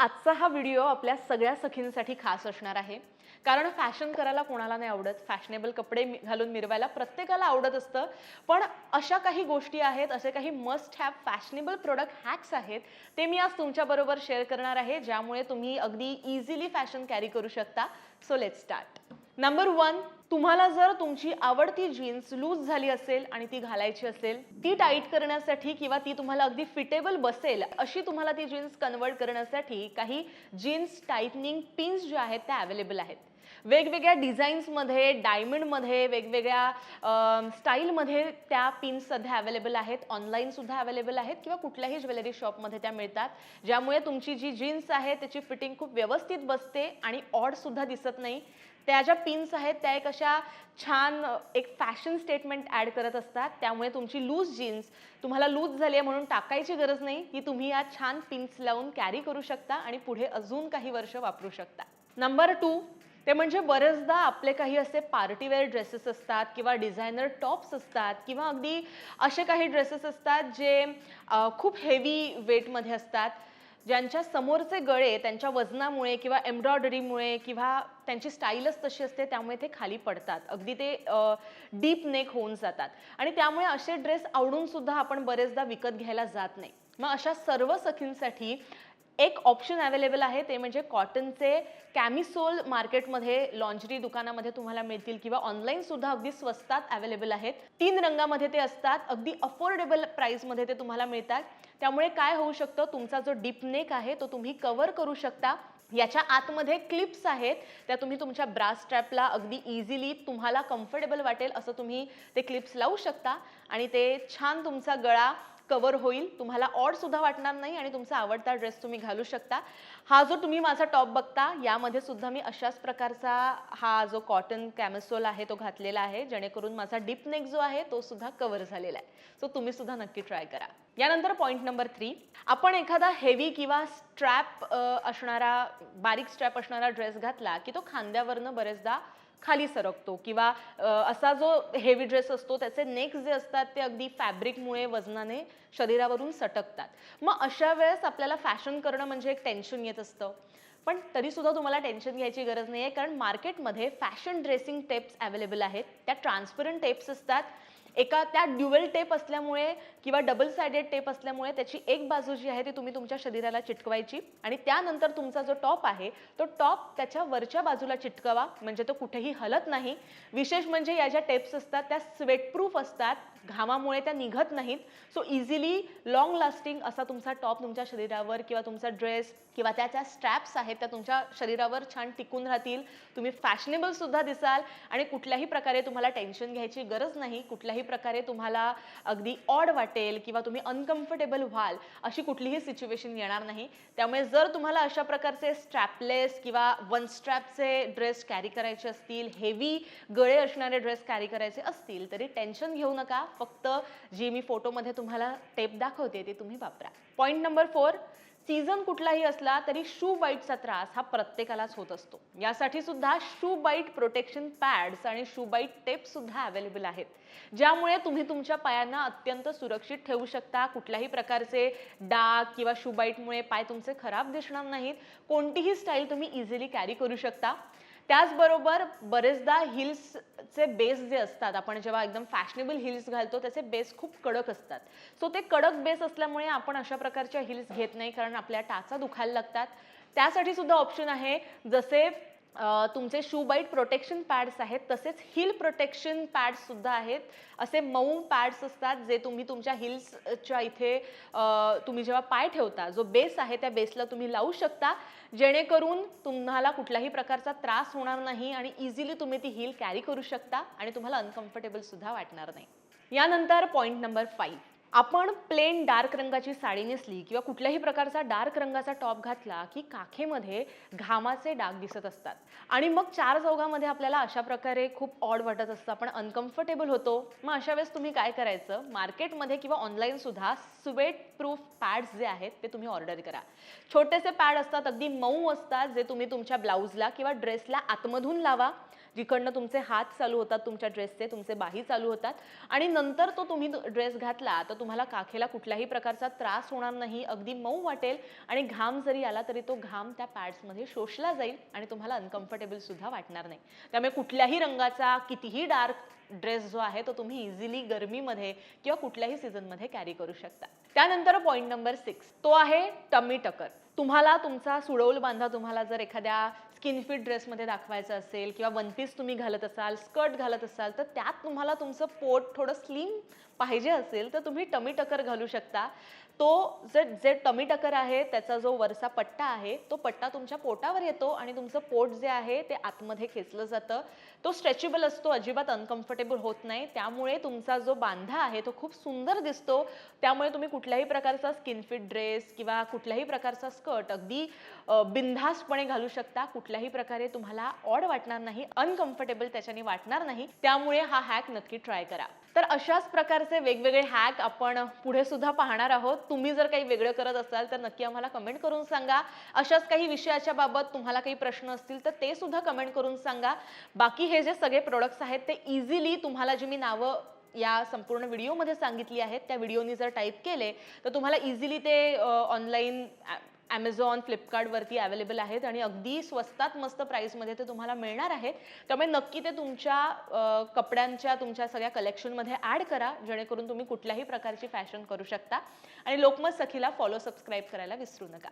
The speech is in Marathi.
आजचा हा व्हिडिओ आपल्या सगळ्या सखींसाठी खास असणार आहे. कारण फॅशन करायला कोणाला नाही आवडत. फॅशनेबल कपडे घालून मिरवायला प्रत्येकाला आवडत असतं. पण अशा काही गोष्टी आहेत असे काही must have fashionable product hacks आहेत ते मी आज तुमच्याबरोबर शेअर करणार आहे ज्यामुळे तुम्ही अगदी इझिली फॅशन कॅरी करू शकता. So let start number one तुम्हाला जर तुमची आवडती जीन्स लूज झाली असेल आणि ती घालायची असेल ती टाईट करण्यासाठी किंवा ती तुम्हाला अगदी फिटेबल बसेल अशी तुम्हाला ती जीन्स कन्वर्ट करण्यासाठी काही जीन्स टाईटनिंग पिन्स ज्या आहेत त्या अवेलेबल आहेत. वेगवेगळ्या डिझाईन्समध्ये डायमंडमध्ये वेगवेगळ्या स्टाईलमध्ये त्या पिन्स सध्या अवेलेबल आहेत. ऑनलाईनसुद्धा अवेलेबल आहेत किंवा कुठल्याही ज्वेलरी शॉपमध्ये त्या मिळतात. ज्यामुळे तुमची जी जीन्स आहे त्याची फिटिंग खूप व्यवस्थित बसते आणि ऑडसुद्धा दिसत नाही. त्या ज्या पिन्स आहेत त्या एक अशा छान एक फॅशन स्टेटमेंट ॲड करत असतात. त्यामुळे तुमची लूज जीन्स तुम्हाला लूज झाली आहे म्हणून टाकायची गरज नाही. की तुम्ही या छान पिन्स लावून कॅरी करू शकता आणि पुढे अजून काही वर्ष वापरू शकता. नंबर टू ते म्हणजे बरेचदा आपले काही असे पार्टीवेअर ड्रेसेस असतात किंवा डिझायनर टॉप्स असतात किंवा अगदी असे काही ड्रेसेस असतात जे खूप हेवी वेटमध्ये असतात. ज्यांच्या समोरचे गळे त्यांच्या वजनामुळे किंवा एम्ब्रॉयडरीमुळे किंवा त्यांची स्टाईलच तशी असते त्यामुळे ते खाली पडतात. अगदी ते डीप नेक होऊन जातात. आणि त्यामुळे असे ड्रेस आवडून सुद्धा आपण बरेचदा विकत घ्यायला जात नाही. मग अशा सर्व सखींसाठी एक ऑप्शन अवेलेबल आहे ते म्हणजे कॉटनचे कॅमिसोल मार्केटमध्ये लॉन्जरी दुकानामध्ये तुम्हाला मिळतील किंवा ऑनलाईन सुद्धा अगदी स्वस्तात अवेलेबल आहेत. तीन रंगामध्ये ते असतात अगदी अफोर्डेबल प्राईसमध्ये ते तुम्हाला मिळतात. त्यामुळे काय होऊ शकतं तुमचा जो डीप नेक आहे तो तुम्ही कव्हर करू शकता. याच्या आतमध्ये क्लिप्स आहेत त्या तुम्ही तुमच्या ब्रास स्ट्रॅपला अगदी इझिली तुम्हाला कम्फर्टेबल वाटेल असं तुम्ही ते क्लिप्स लावू शकता. आणि ते छान तुमचा गळा कवर होईल. तुम्हाला ऑड सुद्धा वाटणार नाही आणि तुमचा आवडता ड्रेस तुम्ही घालू शकता. हा जो तुम्ही माझा टॉप बघता यामध्ये सुद्धा मी अशाच प्रकारचा हा जो कॉटन कॅमेसोल आहे तो घातलेला आहे. जेणेकरून माझा डीप नेक जो आहे तो सुद्धा कव्हर झालेला आहे. सो तुम्ही सुद्धा नक्की ट्राय करा. यानंतर पॉईंट नंबर थ्री आपण एखादा हेवी किंवा स्ट्रॅप असणारा बारीक स्ट्रॅप असणारा ड्रेस घातला की तो खांद्यावरनं बरेचदा खाली सरकतो किंवा असा जो हेवी ड्रेस असतो त्याचे नेक्स जे असतात ते अगदी फॅब्रिकमुळे वजनाने शरीरावरून सटकतात. मग अशा वेळेस आपल्याला फॅशन करणं म्हणजे एक टेन्शन येत असतं. पण तरीसुद्धा तुम्हाला टेन्शन घ्यायची गरज नाही आहे कारण मार्केटमध्ये फॅशन ड्रेसिंग टेप्स अवेलेबल आहेत. त्या ट्रान्सपरंट टेप्स असतात. एका त्या ड्युअल टेप असल्यामुळे किंवा डबल सायडेड टेप असल्यामुळे त्याची एक बाजू जी आहे ती तुम्ही तुमच्या शरीराला चिटकवायची आणि त्यानंतर तुमचा जो टॉप आहे तो टॉप त्याच्या वरच्या बाजूला चिटकवा म्हणजे तो कुठेही हलत नाही. विशेष म्हणजे या ज्या टेप्स असतात त्या स्वेटप्रूफ असतात घामामुळे त्या निघत नाहीत. सो इझिली लॉंग लास्टिंग असा तुमचा टॉप तुमच्या शरीरावर किंवा तुमचा ड्रेस किंवा त्या ज्या स्ट्रॅप्स आहेत त्या तुमच्या शरीरावर छान टिकून राहतील. तुम्ही फॅशनेबल सुद्धा दिसाल आणि कुठल्याही प्रकारे तुम्हाला टेन्शन घ्यायची गरज नाही. कुठल्याही प्रकारे तुम्हाला अगदी ऑड वाटेल किंवा तुम्ही अनकम्फर्टेबल व्हाल अशी कुठलीही सिच्युएशन येणार नाही. त्यामुळे जर तुम्हाला अशा प्रकारचे स्ट्रॅपलेस किंवा वन स्ट्रॅपचे ड्रेस कॅरी करायचे असतील हेवी गळे असणारे ड्रेस कॅरी करायचे असतील तरी टेन्शन घेऊ नका. फक्त जी मी फोटोमध्ये तुम्हाला टेप दाखवते ते तुम्ही वापरा. पॉईंट नंबर फोर सीझन कुठलाही असला तरी शू बाईटचा त्रास हा प्रत्येकालाच होत असतो. यासाठी सुद्धा शू बाईट प्रोटेक्शन पॅड्स आणि शू बाईट टेप सुद्धा अवेलेबल आहेत. ज्यामुळे तुम्ही तुमच्या पायांना अत्यंत सुरक्षित ठेवू शकता. कुठल्याही प्रकारचे डाग किंवा शू बाईटमुळे पाय तुमचे खराब दिसणार नाहीत. कोणतीही स्टाईल तुम्ही इझिली कॅरी करू शकता. त्याचबरोबर बरेचदा हिल्सचे बेस जे असतात आपण जेव्हा एकदम फॅशनेबल हिल्स घालतो त्याचे बेस खूप कडक असतात. सो ते कडक बेस असल्यामुळे आपण अशा प्रकारच्या हिल्स घेत नाही कारण आपल्या टाचा दुखायला लागतात. त्यासाठी सुद्धा ऑप्शन आहे जसे तुमचे शू बाईट प्रोटेक्शन पॅड्स आहेत तसेच हिल प्रोटेक्शन पॅड्स सुद्धा आहेत. असे मऊ पॅड्स असतात जे तुम्ही तुमच्या हिल्सच्या इथे तुम्ही जेव्हा पाय ठेवता जो बेस आहे त्या बेसला तुम्ही लावू शकता. जेणेकरून तुम्हाला कुठल्याही प्रकारचा त्रास होणार नाही आणि इझिली तुम्ही ती हिल कॅरी करू शकता आणि तुम्हाला अनकम्फर्टेबल सुद्धा वाटणार नाही. यानंतर पॉईंट नंबर फाईव्ह आपण प्लेन डार्क रंगाची साडी नेसली किंवा कुठल्याही प्रकारचा डार्क रंगाचा टॉप घातला की काखेमध्ये घामाचे डाग दिसत असतात. आणि मग चार चौघामध्ये आपल्याला अशा प्रकारे खूप ऑड वाटत असतं. आपण अनकम्फर्टेबल होतो. मग अशा वेळेस तुम्ही काय करायचं? मार्केटमध्ये किंवा ऑनलाईन सुद्धा स्वेट प्रूफ पॅड्स जे आहेत ते तुम्ही ऑर्डर करा. छोटेसे पॅड असतात अगदी मऊ असतात जे तुम्ही तुमच्या ब्लाऊजला किंवा ड्रेसला आतमधून लावा. जिकडनं तुमचे हात चालू होतात तुमच्या ड्रेसचे तुमचे बाही चालू होतात आणि नंतर तो तुम्ही ड्रेस घातला तर तुम्हाला काखेला कुठल्याही प्रकारचा त्रास होणार नाही. अगदी मऊ वाटेल आणि घाम जरी आला तरी तो घाम त्या पॅड्समध्ये शोषला जाईल आणि तुम्हाला अनकम्फर्टेबल सुद्धा वाटणार नाही. त्यामुळे कुठल्याही रंगाचा कितीही डार्क ड्रेस जो आहे तो तुम्ही इझिली गरमीमध्ये किंवा कुठल्याही सीझनमध्ये कॅरी करू शकता. त्यानंतर पॉईंट नंबर सिक्स तो आहे टमी टकर तुम्हाला तुमचा सुडौल बांधा तुम्हाला जर एखाद्या स्किन फिट ड्रेसमध्ये दाखवायचं असेल किंवा वन पीस तुम्ही घालत असाल स्कर्ट घालत असाल तर त्यात तुम्हाला तुमचं पोट थोडं स्लिम पाहिजे असेल तर तुम्ही टमी टकर घालू शकता. तो जे जे टमी टकर आहे त्याचा जो वरचा पट्टा आहे तो पट्टा तुमच्या पोटावर येतो आणि तुमचं पोट जे आहे ते आतमध्ये खेचलं जातं. तो स्ट्रेचेबल असतो अजिबात अनकम्फर्टेबल होत नाही. त्यामुळे तुमचा जो बांधा आहे तो खूप सुंदर दिसतो. त्यामुळे तुम्ही कुठल्याही प्रकारचा स्किन फिट ड्रेस किंवा कुठल्याही प्रकारचा स्कर्ट अगदी बिनधास्तपणे घालू शकता. कुठल्याही प्रकारे तुम्हाला ऑड वाटणार नाही अनकम्फर्टेबल त्याच्याने वाटणार नाही. त्यामुळे हा हॅक नक्की ट्राय करा. तर अशाच प्रकारचे वेगवेगळे हॅक आपण पुढे सुद्धा पाहणार आहोत. तुम्ही जर काही वेगळं करत असाल तर नक्की आम्हाला कमेंट करून सांगा. अशाच काही विषयाच्या बाबत तुम्हाला काही प्रश्न असतील तर ते सुद्धा कमेंट करून सांगा. बाकी हे जे सगळे प्रोडक्ट्स आहेत ते इझिली तुम्हाला जी मी नावं या संपूर्ण व्हिडिओमध्ये सांगितली आहेत त्या व्हिडिओनी जर टाईप केले तर तुम्हाला इझिली ते ऑनलाईन ॲमेझॉन फ्लिपकार्टवरती अवेलेबल आहेत आणि अगदी स्वस्तात मस्त प्राईसमध्ये ते तुम्हाला मिळणार आहेत. त्यामुळे नक्की ते तुमच्या कपड्यांच्या तुमच्या सगळ्या कलेक्शनमध्ये ॲड करा जेणेकरून तुम्ही कुठल्याही प्रकारची फॅशन करू शकता. आणि लोकमत सखीला फॉलो सबस्क्राईब करायला विसरू नका.